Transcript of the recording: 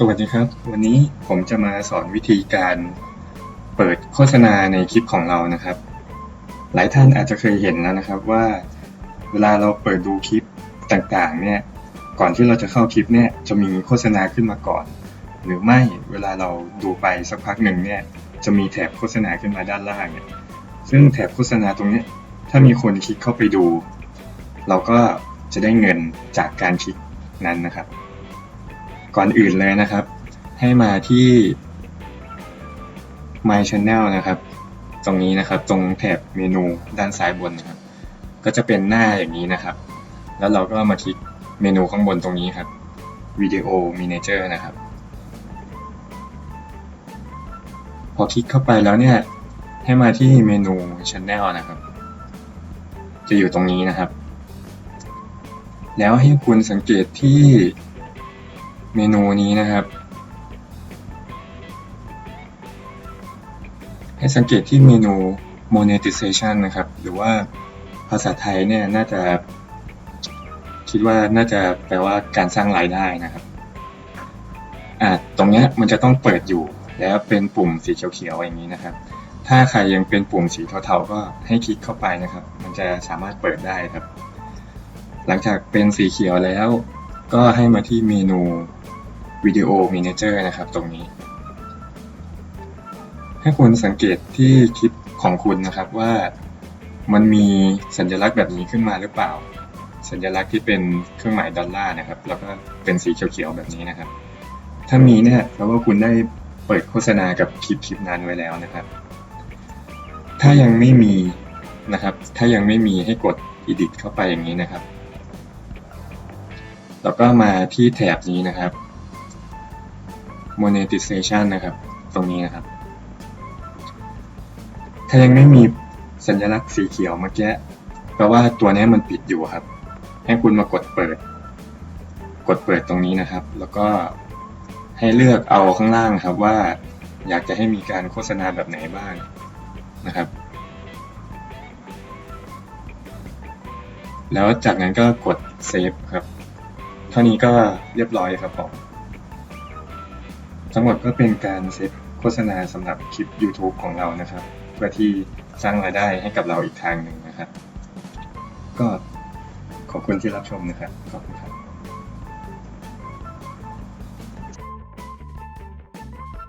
สวัสดีครับ วันนี้ผมจะมาสอนวิธีการเปิดโฆษณาในคลิปของเรานะครับ หลายท่านอาจจะเคยเห็นแล้วนะครับว่า เวลาเราเปิดดูคลิปต่างๆเนี่ยก่อนที่เราจะเข้าคลิปเนี่ยจะมีโฆษณาขึ้นมาก่อน หรือไม่เวลาเราดูไปสักพักหนึ่งเนี่ยจะมีแถบโฆษณาขึ้นมาด้านล่างเนี่ยซึ่งแถบโฆษณาตรงนี้ถ้ามีคนคลิกเข้าไปดู เราก็จะได้เงินจากการคลิกนั้นนะครับ ก่อนอื่นเลยนะครับ ให้มาที่ My Channel นะครับ ตรงนี้นะครับตรงแถบเมนูด้านซ้ายบนนะครับ ก็จะเป็นหน้าอย่างนี้นะครับ แล้วเราก็มาคลิกเมนูข้างบนตรงนี้ครับ Video Manager นะครับ พอคลิกเข้าไปแล้วเนี่ย ให้มาที่เมนู Channel นะครับ จะอยู่ตรงนี้นะครับ แล้วให้คุณสังเกตที่ เมนูนี้นะครับ ให้สังเกตที่เมนู monetization นะครับ หรือว่าภาษาไทยเนี่ยน่าจะคิดว่าน่าจะแปลว่าการสร้างรายได้นะครับ อ่า ตรงเนี้ยมันจะต้องเปิดอยู่ แล้วเป็นปุ่มสีเขียวๆอย่างนี้นะครับ ถ้าใครยังเป็นปุ่มสีเทาๆก็ให้คลิกเข้าไปนะครับ มันจะสามารถเปิดได้ครับ หลังจากเป็นสีเขียวแล้ว ก็ให้มาที่เมนู Video Manager นะครับตรงนี้ ให้คุณสังเกตที่คลิปของคุณนะครับว่ามันมีสัญลักษณ์แบบนี้ขึ้นมาหรือเปล่า สัญลักษณ์ที่เป็นเครื่องหมายดอลลาร์นะครับ แล้วก็เป็นสีเขียวๆแบบนี้นะครับ ถ้ามีเนี่ยแปลว่าคุณได้เปิดโฆษณากับคลิปคลิปนั้นไว้แล้วนะครับ ถ้ายังไม่มีนะครับ ถ้ายังไม่มีให้กด edit เข้าไปอย่างนี้นะครับ แล้วก็มาที่แถบนี้นะครับ monetization นะครับ ตรงนี้นะครับ ถ้ายังไม่มีสัญลักษณ์สีเขียวเมื่อกี้แปลว่าตัวนี้มันปิดอยู่ครับ ให้คุณมากดเปิด กดเปิดตรงนี้นะครับ แล้วก็ให้เลือกเอาข้างล่างครับว่า อยากจะให้มีการโฆษณาแบบไหนบ้างนะครับ แล้วจากนั้นก็กดเซฟครับ เท่านี้ก็เรียบร้อยครับผม ทั้งหมดก็เป็นการเซตโฆษณาสำหรับคลิป YouTube ของเรานะครับ เพื่อที่สร้างรายได้ให้กับเราอีกทางหนึ่งนะครับ ก็ขอบคุณที่รับชมนะครับ ขอบคุณครับ